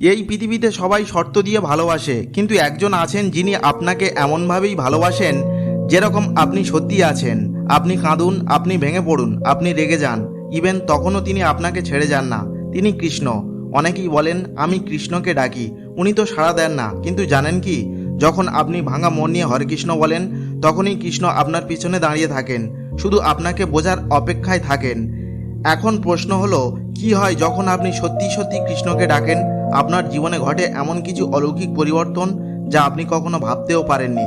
এই পৃথিবীতে সবাই শর্ত দিয়ে ভালোবাসে, কিন্তু একজন আছেন যিনি আপনাকে এমনভাবেই ভালোবাসেন যেরকম আপনি সত্যি আছেন। আপনি কাঁদুন, আপনি ভেঙে পড়ুন, আপনি রেগে যান। ইভেন তখনও তিনি আপনাকে ছেড়ে যান না। তিনি কৃষ্ণ। অনেকেই বলেন, আমি কৃষ্ণকে ডাকি। উনি তো সাড়া দেন না। কিন্তু জানেন কি? যখন আপনি ভাঙা মন নিয়ে হরে কৃষ্ণ বলেন, তখনই কৃষ্ণ আপনার পিছনে দাঁড়িয়ে থাকেন। শুধু আপনাকে বোঝার অপেক্ষায় থাকেন। এখন প্রশ্ন হলো, কি হয় যখন আপনি সত্যি সত্যি কৃষ্ণকে ডাকেন? আপনার জীবনে ঘটে এমন কিছু অলৌকিক পরিবর্তন যা আপনি কখনো ভাবতেও পারেননি।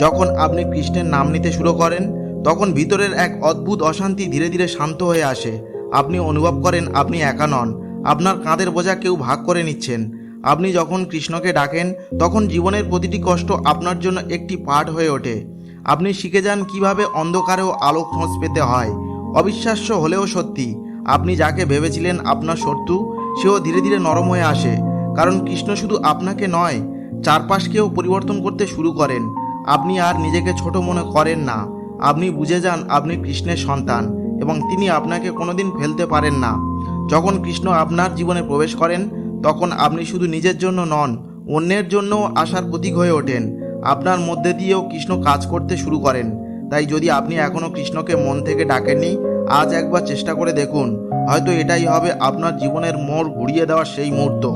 যখন আপনি কৃষ্ণের নাম নিতে শুরু করেন, তখন ভিতরের এক অদ্ভুত অশান্তি ধীরে ধীরে শান্ত হয়ে আসে। আপনি অনুভব করেন আপনি একা নন। আপনার কাঁধের বোঝা কেউ ভাগ করে নিচ্ছেন। আপনি যখন কৃষ্ণকে ডাকেন, তখন জীবনের প্রতিটি কষ্ট আপনার জন্য একটি পাঠ হয়ে ওঠে। আপনি শিখে যান কীভাবে অন্ধকারেও আলো খোঁজ পেতে হয়। অবিশ্বাস্য হলেও সত্যি, আপনি যাকে ভেবেছিলেন আপনার শত্রু, সেও ধীরে ধীরে নরম হয়ে আসে। কারণ কৃষ্ণ শুধু আপনাকে নয়, চারপাশকেও পরিবর্তন করতে শুরু করেন। আপনি আর নিজেকে ছোট মনে করেন না। আপনি বুঝে যান আপনি কৃষ্ণের সন্তান এবং তিনি আপনাকে কোনোদিন ফেলতে পারেন না। যখন কৃষ্ণ আপনার জীবনে প্রবেশ করেন, তখন আপনি শুধু নিজের জন্য নন, অন্যের জন্যও আশার প্রতীক হয়ে ওঠেন। আপনার মধ্যে দিয়েও কৃষ্ণ কাজ করতে শুরু করেন। তাই যদি আপনি এখনও কৃষ্ণকে মন থেকে ডাকেননি, আজ একবার চেষ্টা করে দেখুন। হয়তো এটাই হবে আপনার জীবনের মোড় ঘুরিয়ে দেওয়ার সেই মুহূর্ত।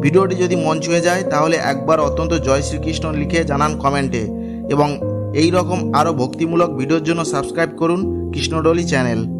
ভিডিওটি যদি মন ছুঁয়ে যায়, তাহলে একবার অত্যন্ত জয় শ্রীকৃষ্ণ লিখে জানান কমেন্টে। এবং এই রকম আরও ভক্তিমূলক ভিডিওর জন্য সাবস্ক্রাইব করুন কৃষ্ণডলি চ্যানেল।